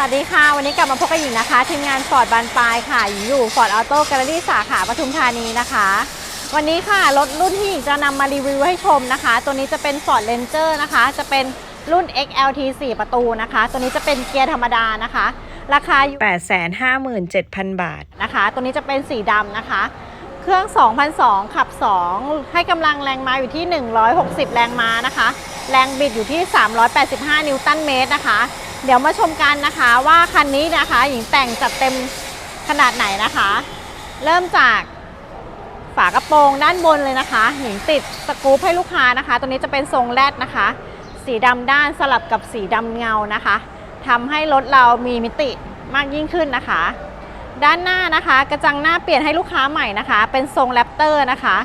วัสดีค่ะ วันนี้กลับมาพบกับหญิงนะคะ ทีมงานฟอร์ดบานปลายค่ะ อยู่ฟอร์ดออโต้แกลเลอรี่สาขาปทุมธานีนะคะ วันนี้ค่ะ รถรุ่นที่หญิงจะนำมารีวิวให้ชมนะคะ ตัวนี้จะเป็น Ford Ranger นะคะ จะเป็นรุ่น XLT 4 ประตูนะคะ ตัวนี้จะเป็นเกียร์ธรรมดานะคะ ราคาอยู่ 857,000 บาทนะคะ ตัวนี้จะเป็นสีดำนะคะ เครื่อง 2002 ขับ 2 ให้กำลังแรงม้าอยู่ที่ 160 แรงม้านะคะ แรงบิดอยู่ที่ 385 นิวตันเมตรนะคะ เดี๋ยวมาชมกันนะคะว่าคันนี้นะคะหญิงแต่งจัดเต็มขนาดไหนนะคะ เริ่มจากฝากระโปรงด้านบนเลยนะคะหญิงติดสกรูปให้ลูกค้านะคะ ตัวนี้จะเป็นทรงแรดนะคะ สีดำด้านสลับกับสีดำเงานะคะทำให้รถเรามีมิติมากยิ่งขึ้นนะคะ ด้านหน้านะคะ กระจังหน้าเปลี่ยนให้ลูกค้าใหม่นะคะ เป็นทรงแรปเตอร์นะคะ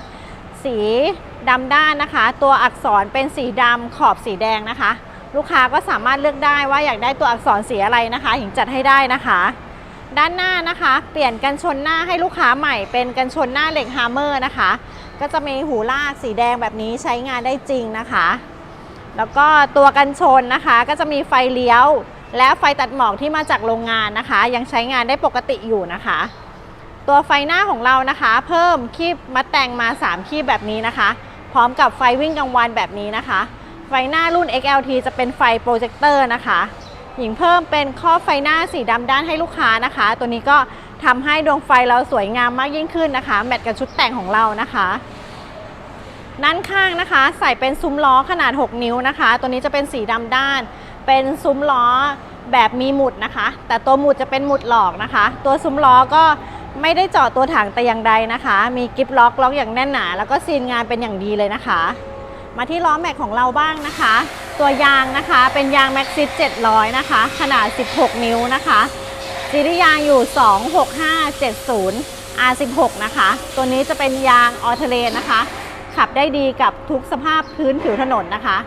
สีดำด้านนะคะ ตัวอักษรเป็นสีดำขอบสีแดงนะคะ ลูกค้าก็สามารถเลือกได้ว่าอยากได้ตัวอักษรสีอะไรนะคะหญิงจัดให้ได้นะคะ ด้านหน้านะคะ เปลี่ยนกันชนหน้าให้ลูกค้าใหม่เป็นกันชนหน้าเหล็กฮาร์เมอร์นะคะ ก็จะมีหูลากสีแดงแบบนี้ใช้งานได้จริงนะคะ แล้วก็ตัวกันชนนะคะ ก็จะมีไฟเลี้ยว และไฟตัดหมอกที่มาจากโรงงานนะคะ ยังใช้งานได้ปกติอยู่นะคะ ตัวไฟหน้าของเรานะคะ เพิ่มคีบมาแต่งมา 3 คีบแบบนี้นะคะ พร้อมกับไฟวิ่งกลางวันแบบนี้นะคะ ไฟหน้ารุ่น XLT จะเป็นไฟโปรเจคเตอร์นะคะ หญิงเพิ่มเป็นข้อบไฟหน้าสีดำด้านให้ลูกค้านะคะ ตัวนี้ก็ทำให้ดวงไฟเราสวยงามมากยิ่งขึ้นนะคะ แมทกับชุดแต่งของเรานะคะด้านข้างนะคะ ใส่เป็นซุ้มล้อขนาด 6 นิ้วนะคะ ตัวนี้จะเป็นสีดำด้าน เป็นซุ้มล้อแบบมีหมุดนะคะ แต่ตัวหมุดจะเป็นหมุดหลอกนะคะ ตัวซุ้มล้อก็ไม่ได้เจาะตัวถังแต่อย่างใดนะคะ มีกิฟล็อกล็อกอย่างแน่นหนา แล้วก็ซีนงานเป็นอย่างดีเลยนะคะ มาที่ล้อแม็กของเราบ้างนะคะ ตัวยางนะคะเป็นยางแม็กซิส700 นะคะ ขนาด 16 นิ้วนะคะซีรีส์ยางอยู่ 26570 R16 นะคะ ตัวนี้จะเป็นยางออเทเลนนะคะ ขับได้ดีกับทุกสภาพพื้นผิวถนนนะคะ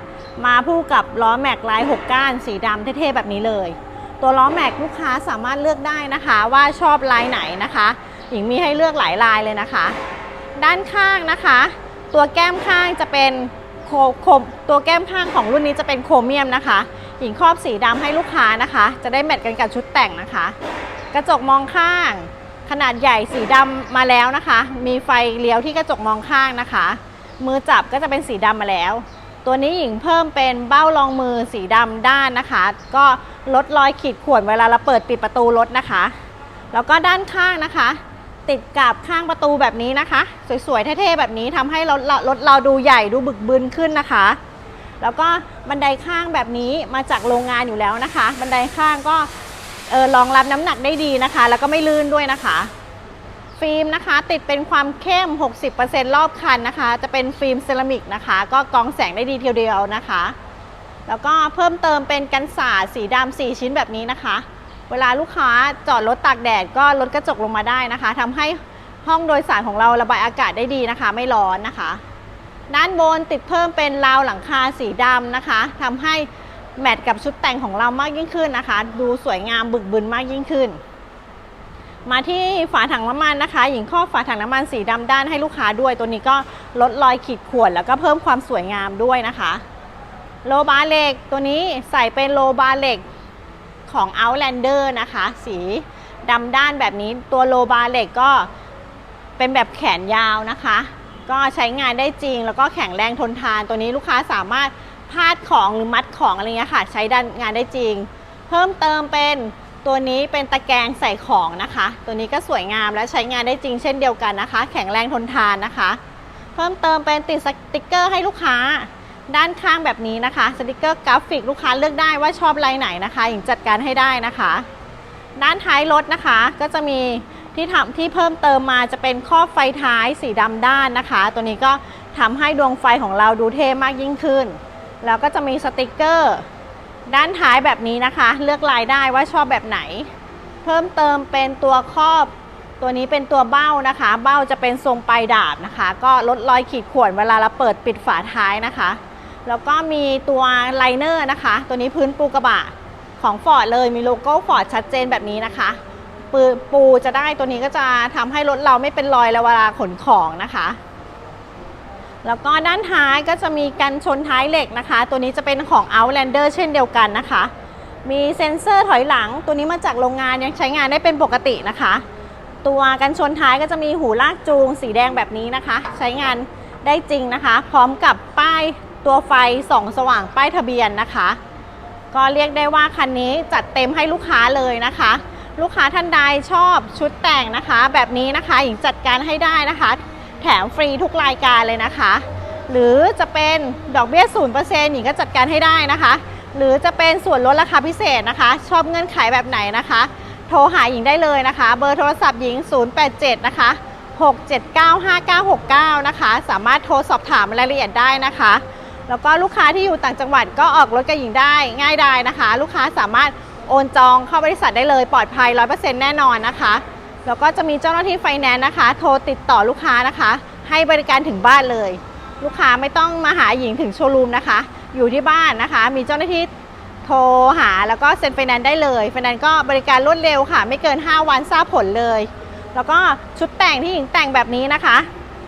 มาคู่กับล้อแม็กลาย 6 ก้าน สีดำเท่ๆ แบบนี้เลย ตัวล้อแม็กลูกค้าสามารถเลือกได้นะคะ ว่าชอบลายไหนนะคะหญิงมีให้เลือกหลายลายเลยนะคะ ด้านข้างนะคะ ตัวแก้มข้างจะเป็น โคโคตัวแก้มข้างของรุ่นนี้จะเป็นโครเมียมนะคะ หญิงครอบสีดำให้ลูกค้านะคะ จะได้แมทกันกับชุดแต่งนะคะ กระจกมองข้าง ขนาดใหญ่สีดำมาแล้วนะคะ มีไฟเลี้ยวที่กระจกมองข้างนะคะ มือจับก็จะเป็นสีดำมาแล้ว ตัวนี้หญิงเพิ่มเป็นเบ้ารองมือสีดำด้านนะคะ ก็ลดรอยขีดข่วนเวลาเราเปิดปิดประตูรถนะคะ แล้วก็ด้านข้างนะคะ ติดกับข้างประตูแบบนี้นะคะ สวยๆเท่ๆแบบนี้ทำให้รถรถเราดูใหญ่ดูบึกบึนขึ้นนะคะ แล้วก็บันไดข้างแบบนี้มาจากโรงงานอยู่แล้วนะคะ บันไดข้างก็เออรองรับน้ำหนักได้ดีนะคะ แล้วก็ไม่ลื่นด้วยนะคะ ฟิล์มนะคะ ติดเป็นความเข้ม 60%รอบคันนะคะ จะเป็นฟิล์มเซรามิกนะคะ ก็กรองแสงได้ดีทีเดียวนะคะ แล้วก็เพิ่มเติมเป็นกันสาดสีดำ4ชิ้นแบบนี้นะคะ เวลาลูกค้าจอดรถตากแดดก็ลดกระจกลงมาได้นะคะทำให้ห้องโดยสารของเราระบายอากาศได้ดีนะคะ ไม่ร้อนนะคะ ด้านบนติดเพิ่มเป็นราวหลังคาสีดำนะคะทำให้แมทกับชุดแต่งของเรามากยิ่งขึ้นนะคะ ดูสวยงามบึกบึนมากยิ่งขึ้น มาที่ฝาถังน้ำมันนะคะ หญิงครอบฝาถังน้ำมันสีดำด้านให้ลูกค้าด้วย ตัวนี้ก็ลดรอยขีดข่วนแล้วก็เพิ่มความสวยงามด้วยนะคะ โลบาร์เหล็กตัวนี้ใส่เป็นโลบาร์เหล็ก ของ Outlander นะคะ สีดำด้านแบบนี้ตัวโลบาร์เหล็กก็เป็นแบบแขนยาวนะคะ ก็ใช้งานได้จริงแล้วก็แข็งแรงทนทาน ตัวนี้ลูกค้าสามารถพาดของหรือมัดของอะไรเงี้ยค่ะ ใช้ด้านงานได้จริง เพิ่มเติมเป็นตัวนี้เป็นตะแกรงใส่ของนะคะ ตัวนี้ก็สวยงามและใช้งานได้จริงเช่นเดียวกันนะคะ แข็งแรงทนทานนะคะ เพิ่มเติมเป็นติดสติกเกอร์ให้ลูกค้า ด้านข้างแบบนี้นะคะสติกเกอร์กราฟิกลูกค้าเลือกได้ว่าชอบลายไหนนะคะหญิงจัดการให้ได้นะคะ ด้านท้ายรถนะคะ ก็จะมีที่ทำที่เพิ่มเติมมาจะเป็นครอบไฟท้ายสีดำด้านนะคะ ตัวนี้ก็ทำให้ดวงไฟของเราดูเท่มากยิ่งขึ้น แล้วก็จะมีสติกเกอร์ ด้านท้ายแบบนี้นะคะ เลือกลายได้ว่าชอบแบบไหน เพิ่มเติมเป็นตัวครอบ ตัวนี้เป็นตัวเบ้านะคะ เบ้าจะเป็นทรงปลายดาบนะคะ ก็ลดรอยขีดข่วนเวลาเราเปิดปิดฝาท้ายนะคะ แล้วก็มีตัวไลเนอร์นะคะ ตัวนี้พื้นปูกระบะของฟอร์ดเลยมีโลโก้ฟอร์ดชัดเจนแบบนี้นะคะปูปูจะได้ตัวนี้ก็จะทำให้รถเราไม่เป็นรอยและเวลาขนของนะคะ แล้วก็ด้านท้ายก็จะมีกันชนท้ายเหล็กนะคะ ตัวนี้จะเป็นของ Outlander เช่นเดียวกันนะคะ มีเซ็นเซอร์ถอยหลัง ตัวนี้มาจากโรงงานยังใช้งานได้เป็นปกตินะคะ ตัวกันชนท้ายก็จะมีหูลากจูง สีแดงแบบนี้นะคะ ใช้งานได้จริงนะคะ พร้อมกับป้าย ตัวไฟส่องสว่างป้ายทะเบียนนะคะ ก็เรียกได้ว่าคันนี้จัดเต็มให้ลูกค้าเลยนะคะ ลูกค้าท่านใดชอบชุดแต่งนะคะ แบบนี้นะคะหญิงจัดการให้ได้นะคะ แถมฟรีทุกรายการเลยนะคะ หรือจะเป็นดอกเบี้ย0%หญิงก็จัดการให้ได้นะคะ หรือจะเป็นส่วนลดราคาพิเศษนะคะ ชอบเงื่อนไขแบบไหนนะคะ โทรหาหญิงได้เลยนะคะ เบอร์โทรศัพท์หญิง 087 นะคะ6795969 นะคะ สามารถโทรสอบถามรายละเอียดได้นะคะ แล้วก็ลูกค้าที่อยู่ต่างจังหวัดก็ออกรถกับหญิงได้ง่ายดายนะคะ ลูกค้าสามารถโอนจองเข้าบริษัทได้เลยปลอดภัย 100%แน่นอนนะคะ แล้วก็จะมีเจ้าหน้าที่ไฟแนนซ์นะคะ โทรติดต่อลูกค้านะคะ ให้บริการถึงบ้านเลย ลูกค้าไม่ต้องมาหาหญิงถึงโชว์รูมนะคะ อยู่ที่บ้านนะคะ มีเจ้าหน้าที่โทรหาแล้วก็เซ็นไฟแนนซ์ได้เลยไฟแนนซ์ก็บริการรวดเร็วค่ะ ไม่เกิน 5 วันทราบผลเลย แล้วก็ชุดแต่งที่หญิงแต่งแบบนี้นะคะ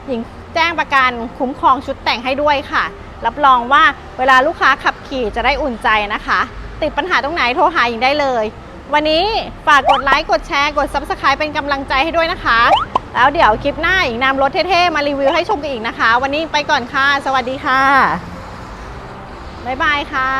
หญิงแจ้งประกันคุ้มครองชุดแต่งให้ด้วยค่ะ รับรองว่าเวลาลูกค้าขับขี่จะได้อุ่นใจนะคะ ติดปัญหาตรงไหนโทรหาหญิงได้เลย วันนี้ฝากกดไลค์กดแชร์กด Subscribe เป็นกำลังใจให้ด้วยนะคะ แล้วเดี๋ยวคลิปหน้าอีกนำรถเท่ๆมารีวิวให้ชมกันอีกนะคะ วันนี้ไปก่อนค่ะ สวัสดีค่ะบ๊ายบายค่ะ